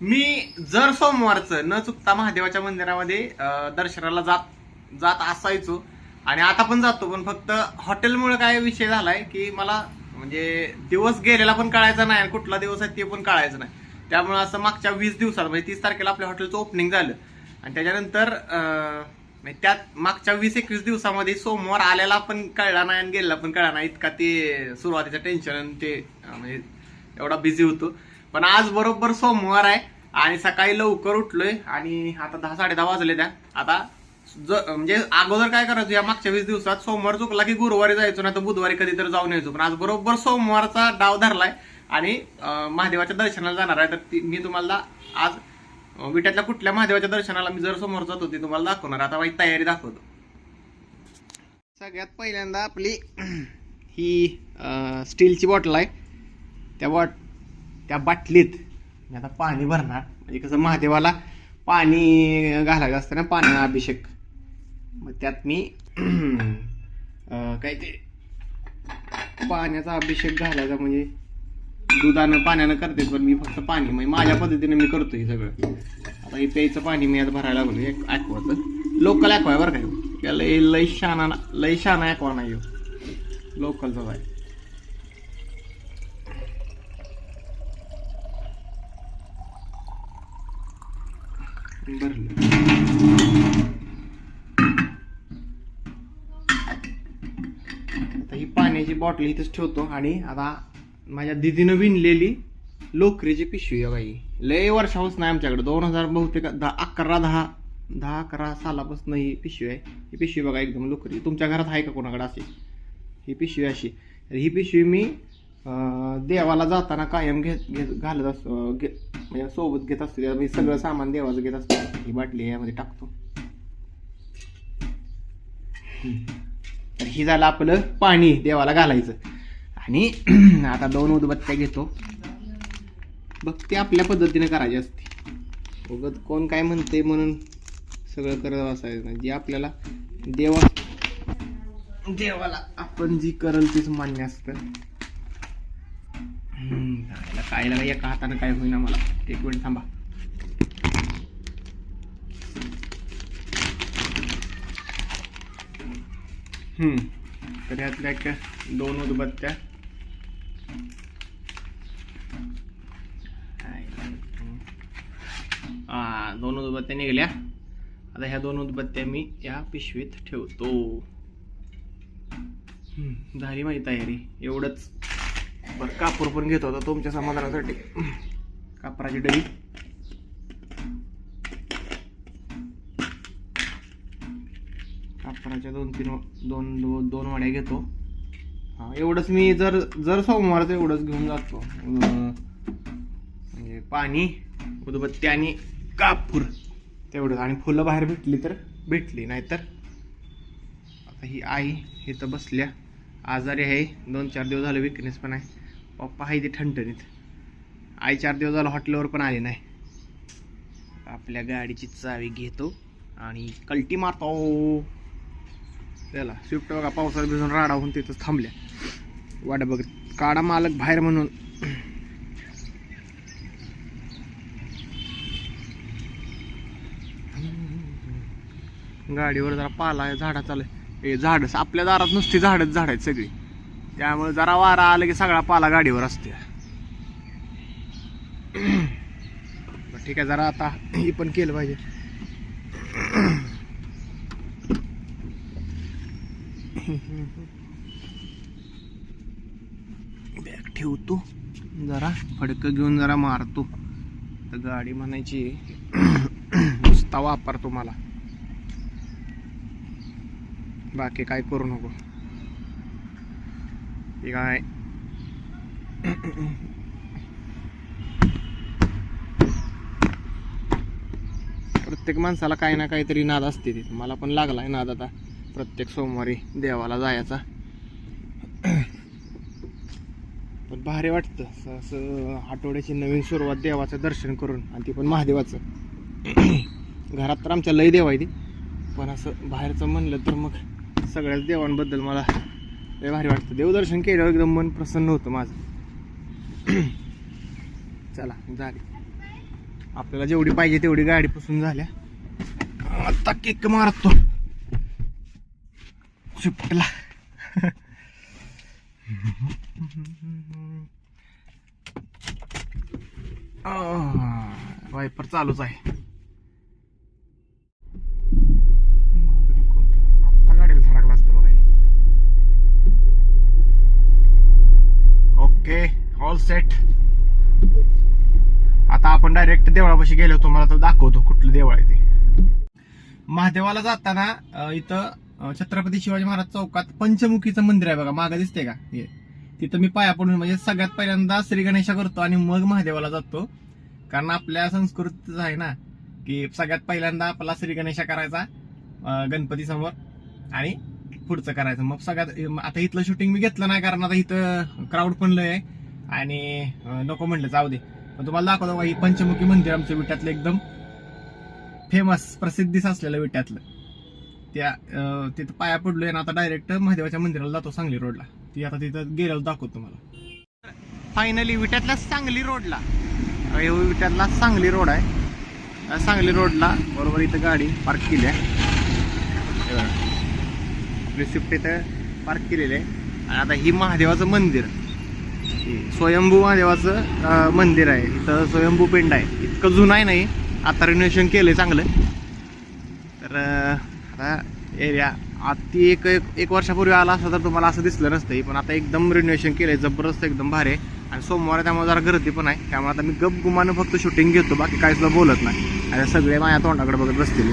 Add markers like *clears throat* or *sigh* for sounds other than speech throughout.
मी जर सोमवारचं न चुकता महादेवाच्या मंदिरामध्ये दर्शनाला जात जात असायचो. आणि आता पण जातो पण फक्त हॉटेलमुळे काय विषय झालाय की मला म्हणजे दिवस गेलेला पण कळायचा नाही आणि कुठला दिवस आहे ते पण कळायचं नाही. त्यामुळे असं मागच्या वीस दिवसात म्हणजे तीस तारखेला आपल्या हॉटेलचं ओपनिंग झालं. आणि त्याच्यानंतर म्हणजे त्यात मागच्या वीस एकवीस दिवसामध्ये सोमवार आलेला पण कळला नाही आणि गेलेला पण कळला नाही. इतका ते सुरुवातीचं टेन्शन आणि ते म्हणजे एवढा बिझी होतो. पण आज बरोबर सोमवार आहे आणि सकाळी लवकर उठलोय आणि आता दहा साडे दहा वाजले त्या. आता म्हणजे अगोदर काय करायचं या मागच्या वीस दिवसात सोमवार चुकला की गुरुवारी जायचो नाही तर बुधवारी कधीतरी जाऊन यायचो. पण आज बरोबर सोमवारचा डाव धरलाय आणि महादेवाच्या दर्शनाला जाणार आहे. तर ती- मी तुम्हाला आज विट्यातल्या कुठल्या महादेवाच्या दर्शनाला मी जर समोर जातो ते तुम्हाला दाखवणार. आता माझी तयारी दाखवतो. सगळ्यात पहिल्यांदा आपली *clears throat* ही स्टीलची बॉटल आहे. त्या बॉट त्या बाटलीत. मी आता पाणी भरणार. म्हणजे कसं महादेवाला पाणी घालायचं असतं ना पाण्याचा अभिषेक. मग त्यात मी काय ते पाण्याचा अभिषेक घालायचा म्हणजे दुधानं पाण्यानं करते पण मी फक्त पाणी. म्हणजे माझ्या पद्धतीने मी करतो हे सगळं. आता हे प्यायचं पाणी मी आता भरायला लागलो एक ॲक्वाचं. लोकल ॲक्वा आहे बरं हो. काय ह्यो. लय शाना लय शाना ॲक्वा नाही लोकलचा आहे भरलं. आता ही पाण्याची बॉटल इथेच ठेवतो आणि आता माझ्या दिदीनं विणलेली लोकरीची पिशवी आहे बाई. लय वर्षापासून नाही आमच्याकडे. दोन हजार बहुतेक दहा अकरा दहा दहा अकरा सालापासून ही पिशवी आहे. ही पिशवी बघा एकदम लोकरी तुमच्या घरात आहे का कोणाकडे अशी? ही पिशवी अशी. ही पिशवी मी देवाला जाताना कायम घेत घेत घालत असतो घे म्हणजे सोबत घेत असतो. त्या मी म्हणजे सगळं सामान देवाचं घेत असतो. ही बाटली यामध्ये टाकतो. तर ही झालं आपलं पाणी देवाला घालायचं. आणि *clears throat* आता दोन उदबत्त्या घेतो. बघ ते आपल्या पद्धतीने करायची असते. उगत कोण काय म्हणते म्हणून सगळं करत असायचं जे आपल्याला देवा देवाला आपण जी करल तीच मान्य असतं. जायला काय लागा एका हातानं काय होईना मला. एक मिनिट थांबा. हम्म. तर यातल्या एक दोन उदबत्त्या. हा दोन उदबत्त्या निघाल्या. आता ह्या दोन उदबत्त्या मी या पिशवीत ठेवतो. झाली माझी तयारी. एवढंच. बरं कापूर पण घेतो आता तुमच्या समाधानासाठी. कापराची डबी. कापराच्या दोन तीन दोन दोन दोन वाड्या घेतो. एवढंच मी जर जर सोमवारचं एवढंच घेऊन जातो. म्हणजे पाणी उदबत्ती आणि कापूर. तेवढंच. आणि फुलं बाहेर भेटली तर भेटली. नाहीतर आता ही आई इथं बसल्या. आजारी आहे. दोन चार दिवस झाले विकनेस पण आहे. पप्पा आहे ते ठणठणीत. आई चार दिवस झालं हॉटेलवर पण आली नाही. आपल्या गाडीची चावी घेतो आणि कल्टी मारतो. त्याला स्विफ्ट बघा पावसात भिजून राडा होऊन तिथंच थांबल्या. वाट बघ काढा मालक बाहेर म्हणून. गाडीवर जरा पाला झाडा चालू हे झाड आपल्या दारात नुसती झाडच झाड आहेत सगळी. त्यामुळे जरा वारा आला की सगळा पाला गाडीवर असते *clears throat* ठीक आहे जरा आता ही पण केलं पाहिजे. *clears throat* बॅग ठेवतो जरा फडकं घेऊन जरा मारतो. तर गाडी म्हणायची *clears throat* नुसता वापरतो मला. बाकी काय करू नको. हे काय? प्रत्येक माणसाला काही ना काहीतरी नाद असते तिथे. मला पण लागलाय नाद आता. प्रत्येक सोमवारी देवाला जायचा. पण भारी वाटतं. असं- आठवड्याची नवीन सुरुवात देवाचं दर्शन करून आणि ते पण महादेवाचं. घरात तर आमच्या लय देव आहे ती. पण असं बाहेरचं म्हणलं तर मग सगळ्याच देवांबद्दल मला लय भारी वाटतं. देवदर्शन केल्यावर एकदम मन प्रसन्न होतं माझं. *clears throat* चला झाली आपल्याला जेवढी पाहिजे तेवढी गाडी पुसून झाल्या. आता केक मारतो. शिफ्टला वायपर *laughs* चालूच आहे आत्ता गाडीला धडकला असतं बघा हे. ओके ऑल सेट आता आपण डायरेक्ट देवळापाशी गेलो तुम्हाला तो दाखवतो कुठलं देवळ आहे ते. महादेवाला जाताना इथं छत्रपती शिवाजी महाराज चौकात पंचमुखीचं मंदिर आहे बघा मागं दिसते का? हे. तिथं मी पाया पडून म्हणजे सगळ्यात पहिल्यांदा श्री गणेशा करतो आणि मग महादेवाला जातो. कारण आपल्या संस्कृतीच आहे ना की सगळ्यात पहिल्यांदा आपला श्री गणेशा करायचा गणपती समोर आणि पुढचं करायचं. मग सगळ्यात आता इथलं शूटिंग मी घेतलं नाही कारण आता इथं क्राऊड पण लय आहे. आणि नको म्हणलं जाऊ दे. पण तुम्हाला दाखवतो बघा, ही पंचमुखी मंदिर आमच्या विट्यातलं एकदम फेमस प्रसिद्धीस असलेलं विट्यातलं. त्या तिथं पाया पडलोय ना आता डायरेक्ट महादेवाच्या मंदिराला जातो सांगली रोडला ती आता तिथं गेल्यावर दाखवतो तुम्हाला. फायनली विट्यातल्या सांगली रोडला विट्यातला सांगली रोड आहे. सांगली रोडला बरोबर इथं गाडी पार्क केली आहे. आपली स्विफ्ट इथं पार्क केलेली आहे. आणि आता ही महादेवाचं मंदिर. स्वयंभू महादेवाचं मंदिर आहे. इथं स्वयंभू पिंड आहे. इतकं जुनं आहे नाही. आता रिनोव्हेशन आहे चांगलं. तर आता एरिया आती एक एक- वर्षापूर्वी आला असता तर तुम्हाला असं दिसलं नसतं पण आता एकदम रिनोव्हेशन आहे जबरदस्त एकदम भारी आहे. आणि सोमवार त्यामुळे जरा गर्दी पण आहे. त्यामुळे आता मी गप गुमानं फक्त शूटिंग घेतो. बाकी काहीच बोलत नाही. आणि सगळे माझ्या तोंडाकडे बघत बसतील. *clears throat*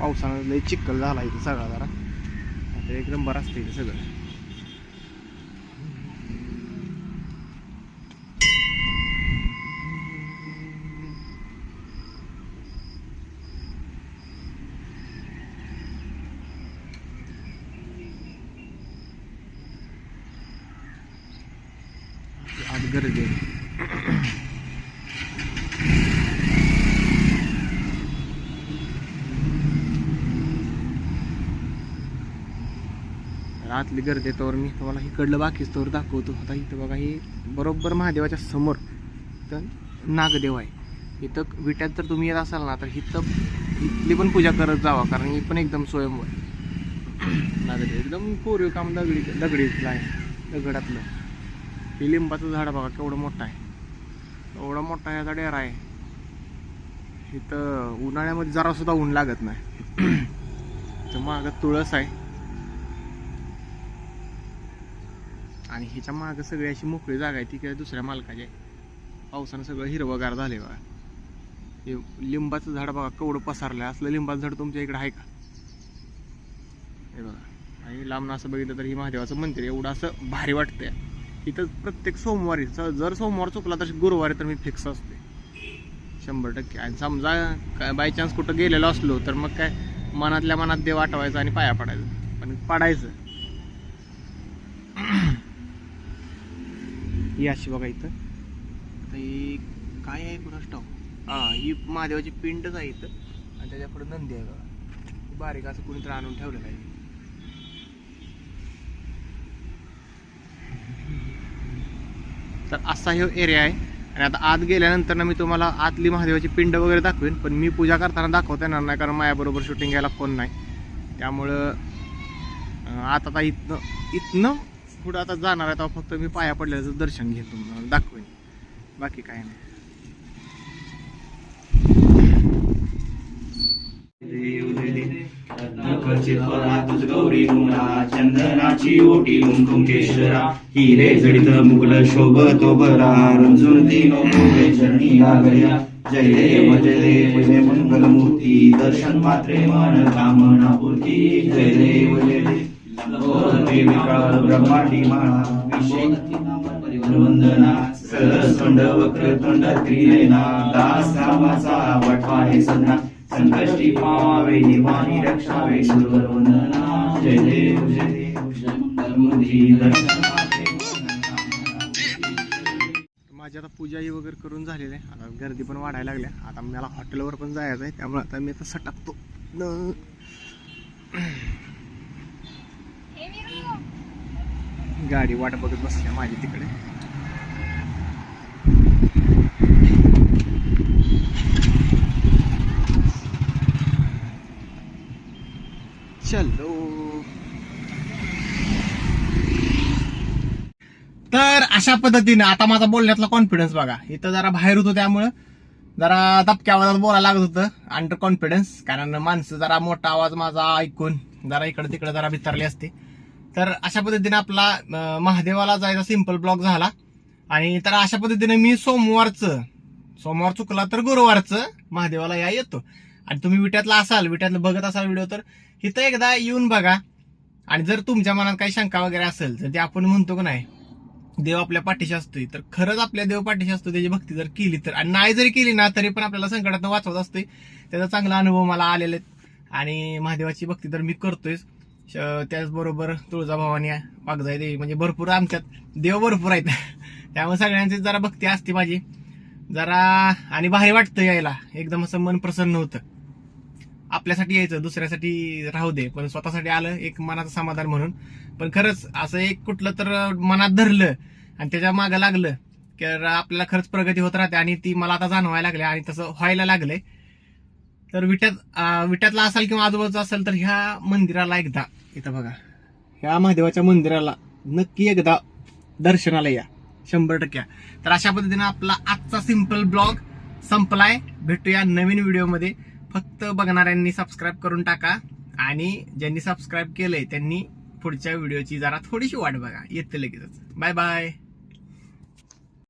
पावसानं लय चिखल झाला इथं सगळा जरा. आता एकदम बरं असतं इथे सगळं आज गर्दी आहे. रातली गर्दी तोवर मी तुम्हाला इकडलं बाकीच तोवर दाखवतो. आता इथं बघा हे बरोबर महादेवाच्या समोर तर नागदेव आहे. इथं विट्यात जर तुम्ही येत असाल ना तर इथं इथली पण पूजा करत जावा कारण ही पण एकदम स्वयंवर. *clears throat* नागदेव एकदम कोरीव काम दगडी दगडीतलं आहे दगडातलं. हे लिंबाचं झाड बघा केवढं मोठं आहे. एवढा मोठा ह्याचा डेरा आहे. इथं उन्हाळ्यामध्ये जरा सुद्धा ऊन लागत नाही. *clears throat* तर मागं तुळस आहे. आणि ह्याच्या मागं सगळी अशी मोकळी जागा आहे ती काय दुसऱ्या मालकाची आहे. पावसानं सगळं हिरवगार झाले बघा. हे लिंबाचं झाड बघा कवडं पसारलं असलं लिंबाचं झाड तुमच्या इकडे आहे का? हे बघा. आणि लांबनं असं बघितलं तर ही महादेवाचं मंदिर एवढं असं भारी वाटतंय. इथं प्रत्येक सोमवारी जर सोमवार चुकला तर गुरुवारी तर मी फिक्स असते शंभर टक्के. आणि समजा काय बाय चान्स कुठं गेलेलो असलो तर मग काय मनातल्या मनात देव आठवायचं आणि पाया पडायचं. पण पडायचं. ही अशी बघा इथं. आता ही काय आहे कुणास स्टॉक हा ही महादेवाची पिंडच आहे इथं. आणि त्याच्या पुढे नंदी आहे बघा. बारीक असं कुणीतरी आणून ठेवलेलं आहे. तर असा हे एरिया आहे. आणि आता आत गेल्यानंतर ना मी तुम्हाला आतली महादेवाची पिंड वगैरे दाखवेन पण मी पूजा करताना दाखवता येणार नाही कारण माझ्याबरोबर शूटिंग घ्यायला कोण नाही. त्यामुळं आता आता इथनं इथनं पुढं आता जाणार आहे तेव्हा फक्त मी पाया पडल्याचं दर्शन घेतो तुम्हाला दाखवेन. बाकी काय नाही. गौरी चंदनाची ओटी कुंकुम हिरे जडित मुगल शोभतो बरा रंजून दिनो फुले चरणी लागल्या. जय देव जय देव जय मंगल मूर्ती दर्शन मात्रे मन कामना पूर्ती. जय देव जय देव. विकाळ ब्रह्मांडी माळा वंदना वक्रतुंड त्रिनयना दास वटवा हे सन्ना संकष्टी पावावे निवाणी रक्षावे सुरवर वंदना जय देव जय देव माझी आता पूजाही वगैरे करून झालेली आहे. आता गर्दी पण वाढायला लागल्या आता मला हॉटेलवर पण जायचं आहे. त्यामुळे आता मी आता सटकतो. गाडी वाट बघत बसल्या माझी तिकडे. चलो. तर अशा पद्धतीने आता माझा बोलण्यातला कॉन्फिडन्स बघा. इथं जरा बाहेर होतो त्यामुळं जरा तपक्या आवाजात बोलायला लागत होतं. अंडर कॉन्फिडन्स कारण माणसं जरा मोठा आवाज माझा ऐकून जरा इकडं तिकडं जरा भितरली असते. तर अशा पद्धतीने आपला महादेवाला जायचा सिंपल ब्लॉग झाला. आणि तर अशा पद्धतीने मी सोमवारचं सोमवार चुकला तर गुरुवारचं महादेवाला या येतो. आणि तुम्ही विट्यातला असाल विट्यातलं बघत असाल व्हिडिओ तर इथं एकदा येऊन बघा. आणि जर तुमच्या मनात काही शंका वगैरे असेल तर ते आपण म्हणतो का नाही देव आपल्या पाठीशी असतोय. तर खरंच आपल्या देव पाठीशी असतो त्याची भक्ती जर केली तर. आणि नाही जरी केली ना तरी पण आपल्याला संकटात वाचवत असते त्याचा चांगला अनुभव मला आलेला आहेत. आणि महादेवाची भक्ती तर मी करतोय त्याचबरोबर तुळजाभवानी वागजाई देवी म्हणजे भरपूर आमच्यात देव भरपूर आहेत. *laughs* त्यामुळे सगळ्यांची जरा भक्ती असते माझी. जरा आणि भारी वाटतं यायला. एकदम असं मन प्रसन्न होतं. आपल्यासाठी यायचं दुसऱ्यासाठी राहू दे. पण स्वतःसाठी आलं एक मनाचं समाधान म्हणून. पण खरंच असं एक कुठलं तर मनात धरलं आणि त्याच्या मागं लागलं की आपल्याला खरंच प्रगती होत राहते आणि ती मला आता जाणवायला लागली आणि तसं व्हायला लागलंय. तर विट्यात विट्यातला असाल किंवा आजूबाजूचा असाल तर ह्या मंदिराला एकदा इथं बघा. ह्या महादेवाच्या मंदिराला नक्की एकदा दर्शनाला या शंभर टक्के तर अशा पद्धतीनं आपला आजचा सिंपल ब्लॉग संपलाय. भेटूया नवीन व्हिडिओमध्ये. फक्त बघणाऱ्यांनी सबस्क्राईब करून टाका आणि ज्यांनी सबस्क्राईब केलंय त्यांनी पुढच्या व्हिडिओची जरा थोडीशी वाट बघा. येते लगेचच. Bye bye